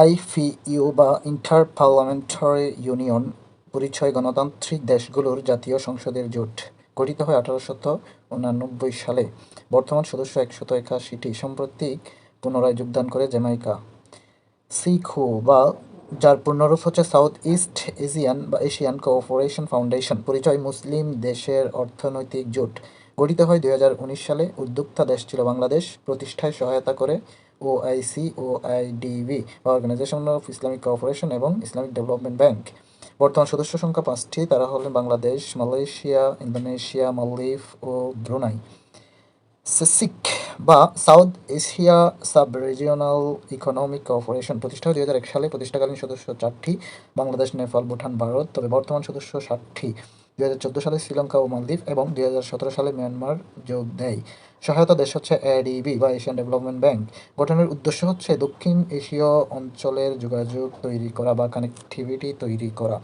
IPU বা inter parliamentary union পরিচয় গণতান্ত্রিক দেশগুলোর জাতীয় সংসদের জোট, গঠিত হয় আঠারোশত উনানব্বই সালে। বর্তমান সদস্য একশত একাশিটি সাম্প্রতিক পুনরায় যোগদান করে জ্যামাইকা। সিখো বা যার পূর্ণরূপ হচ্ছে সাউথ ইস্ট এশিয়ান বা এশিয়ান কোঅপারেশন ফাউন্ডেশন, পরিচয় মুসলিম দেশের অর্থনৈতিক জোট। গঠিত হয় দুই হাজার উনিশ সালে। উদ্যোক্তা দেশ ছিল বাংলাদেশ। প্রতিষ্ঠায় সহায়তা করে ওআইসি ও আইডিবি বা অর্গানাইজেশন অফ ইসলামিক কোঅপারেশন এবং ইসলামিক ডেভেলপমেন্ট ব্যাংক বর্তমান সদস্য সংখ্যা পাঁচটি, তারা হলেন বাংলাদেশ, মালয়েশিয়া, ইন্দোনেশিয়া, মালদ্বীপ ও ব্রুনাই। সেসিক বা South Asia Sub Regional Economic Cooperation প্রতিষ্ঠা দুই হাজার এক সালে প্রতিষ্ঠাকালীন সদস্য চারটি, বাংলাদেশ, নেপাল, ভুটান, ভারত, তবে বর্তমান সদস্য ষাটটি দুই হাজার চোদ্দ সালে শ্রীলঙ্কা ও মালদ্বীপ এবং দুই হাজার সতেরো সালে মিয়ানমার যোগ দেয়। সহায়তা দেশ হচ্ছে এডিবি বা এশিয়ান ডেভেলপমেন্ট ব্যাংক গঠনের উদ্দেশ্য হচ্ছে দক্ষিণ এশীয় অঞ্চলের যোগাযোগ তৈরি করা বা কানেক্টিভিটি তৈরি করা।